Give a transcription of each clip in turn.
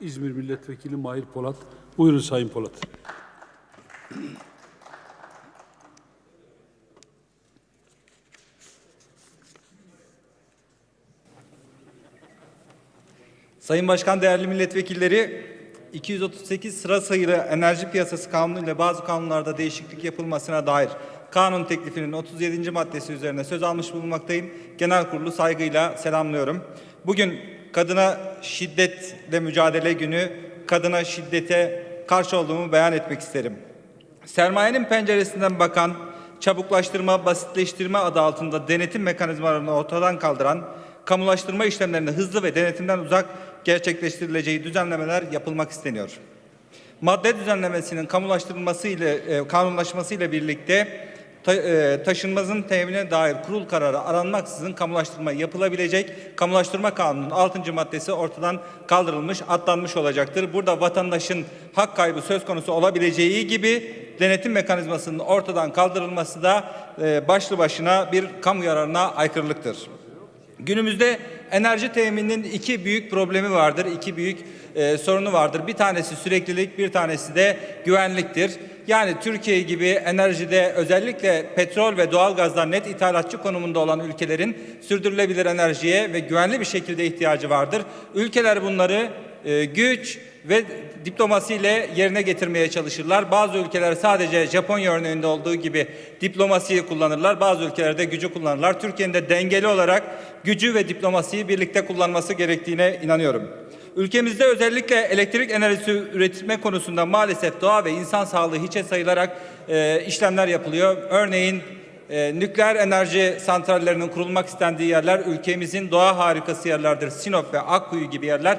İzmir Milletvekili Mahir Polat. Buyurun Sayın Polat. Sayın Başkan, değerli milletvekilleri, 238 sıra sayılı enerji piyasası kanunu ile bazı kanunlarda değişiklik yapılmasına dair kanun teklifinin 37. maddesi üzerine söz almış bulunmaktayım. Genel kurulu saygıyla selamlıyorum. Bugün kadına şiddetle mücadele günü, kadına şiddete karşı olduğumu beyan etmek isterim. Sermayenin penceresinden bakan, çabuklaştırma, basitleştirme adı altında denetim mekanizmalarını ortadan kaldıran, kamulaştırma işlemlerinin hızlı ve denetimden uzak gerçekleştirileceği düzenlemeler yapılmak isteniyor. Madde düzenlemesinin kamulaştırılması ile e, kanunlaşması ile birlikte ta, e, taşınmazın teminine dair kurul kararı aranmaksızın kamulaştırma yapılabilecek. Kamulaştırma kanunun 6. maddesi ortadan kaldırılmış, atlanmış olacaktır. Burada vatandaşın hak kaybı söz konusu olabileceği gibi denetim mekanizmasının ortadan kaldırılması da e, başlı başına bir kamu yararına aykırılıktır. Günümüzde enerji temininin iki büyük problemi vardır, iki büyük e, sorunu vardır. Bir tanesi süreklilik, bir tanesi de güvenliktir. Yani Türkiye gibi enerjide özellikle petrol ve doğalgazdan net ithalatçı konumunda olan ülkelerin sürdürülebilir enerjiye ve güvenli bir şekilde ihtiyacı vardır. Ülkeler bunları e, güç ve diplomasiyle yerine getirmeye çalışırlar. Bazı ülkeler sadece Japonya örneğinde olduğu gibi diplomasiyi kullanırlar. Bazı ülkelerde gücü kullanırlar. Türkiye'nin de dengeli olarak gücü ve diplomasiyi birlikte kullanması gerektiğine inanıyorum. Ülkemizde özellikle elektrik enerjisi üretme konusunda maalesef doğa ve insan sağlığı hiçe sayılarak e, işlemler yapılıyor. Örneğin e, nükleer enerji santrallerinin kurulmak istendiği yerler ülkemizin doğa harikası yerlerdir. Sinop ve Akkuyu gibi yerler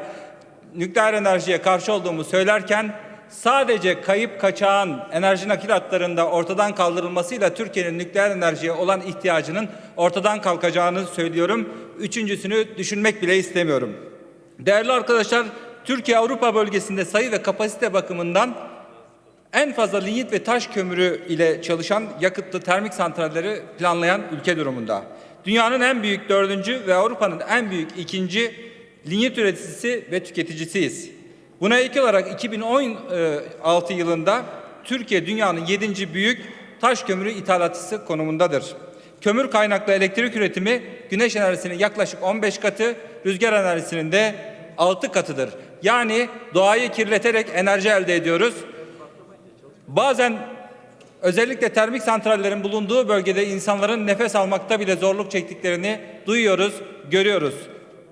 nükleer enerjiye karşı olduğumu söylerken sadece kayıp kaçağın enerji nakil hatlarında ortadan kaldırılmasıyla Türkiye'nin nükleer enerjiye olan ihtiyacının ortadan kalkacağını söylüyorum. Üçüncüsünü düşünmek bile istemiyorum. Değerli arkadaşlar, Türkiye Avrupa bölgesinde sayı ve kapasite bakımından en fazla linyit ve taş kömürü ile çalışan yakıtlı termik santralleri planlayan ülke durumunda. Dünyanın en büyük dördüncü ve Avrupa'nın en büyük ikinci linyit üreticisi ve tüketicisiyiz. Buna ek olarak 2016 yılında Türkiye dünyanın yedinci büyük taş kömürü ithalatçısı konumundadır. Kömür kaynaklı elektrik üretimi güneş enerjisinin yaklaşık 15 katı, rüzgar enerjisinin de 6 katıdır. Yani doğayı kirleterek enerji elde ediyoruz. Bazen özellikle termik santrallerin bulunduğu bölgede insanların nefes almakta bile zorluk çektiklerini duyuyoruz, görüyoruz.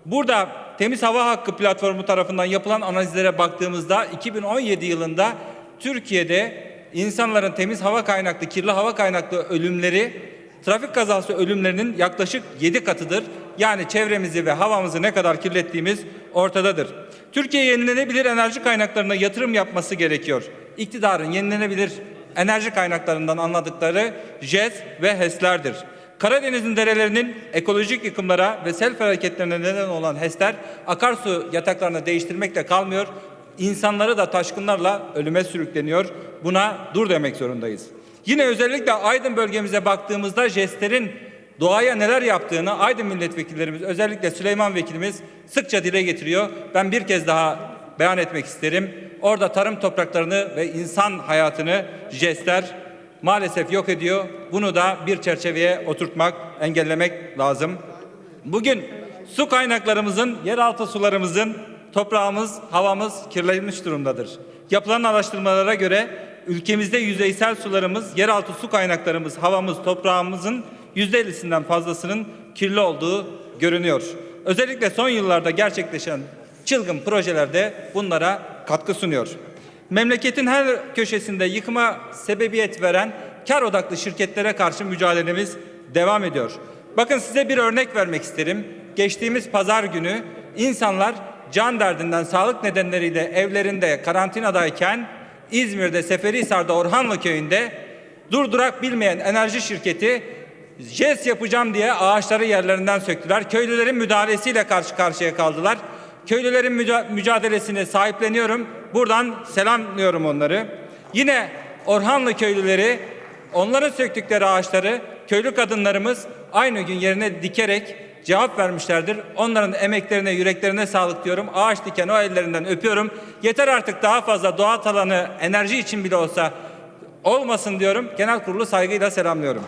Burada Temiz Hava Hakkı platformu tarafından yapılan analizlere baktığımızda 2017 yılında Türkiye'de insanların temiz hava kaynaklı, kirli hava kaynaklı ölümleri trafik kazası ölümlerinin yaklaşık 7 katıdır. Yani çevremizi ve havamızı ne kadar kirlettiğimiz ortadadır. Türkiye yenilenebilir enerji kaynaklarına yatırım yapması gerekiyor. İktidarın yenilenebilir enerji kaynaklarından anladıkları JES ve HES'lerdir. Karadeniz'in derelerinin ekolojik yıkımlara ve sel felaketlerine neden olan HES'ler akarsu yataklarını değiştirmekle kalmıyor. İnsanları da taşkınlarla ölüme sürükleniyor. Buna dur demek zorundayız. Yine özellikle Aydın bölgemize baktığımızda JES'lerin doğaya neler yaptığını Aydın milletvekillerimiz özellikle Süleyman vekilimiz sıkça dile getiriyor. Ben bir kez daha beyan etmek isterim. Orada tarım topraklarını ve insan hayatını jestler maalesef yok ediyor. Bunu da bir çerçeveye oturtmak, engellemek lazım. Bugün su kaynaklarımızın, yeraltı sularımızın, toprağımız, havamız kirlenmiş durumdadır. Yapılan araştırmalara göre ülkemizde yüzeysel sularımız, yeraltı su kaynaklarımız, havamız, toprağımızın yüzde 50'sinden fazlasının kirli olduğu görünüyor. Özellikle son yıllarda gerçekleşen çılgın projelerde bunlara katkı sunuyor. Memleketin her köşesinde yıkıma sebebiyet veren kar odaklı şirketlere karşı mücadelemiz devam ediyor. Bakın size bir örnek vermek isterim. Geçtiğimiz pazar günü insanlar can derdinden sağlık nedenleriyle evlerinde karantinadayken İzmir'de Seferihisar'da Orhanlı köyünde durdurak bilmeyen enerji şirketi jest yapacağım diye ağaçları yerlerinden söktüler. Köylülerin müdahalesiyle karşı karşıya kaldılar. Köylülerin mücadelesini sahipleniyorum. Buradan selamlıyorum onları. Yine Orhanlı köylüleri onların söktükleri ağaçları köylü kadınlarımız aynı gün yerine dikerek cevap vermişlerdir. Onların emeklerine, yüreklerine sağlık diyorum. Ağaç diken o ellerinden öpüyorum. Yeter artık daha fazla doğa talanı enerji için bile olsa olmasın diyorum. Genel kurulu saygıyla selamlıyorum.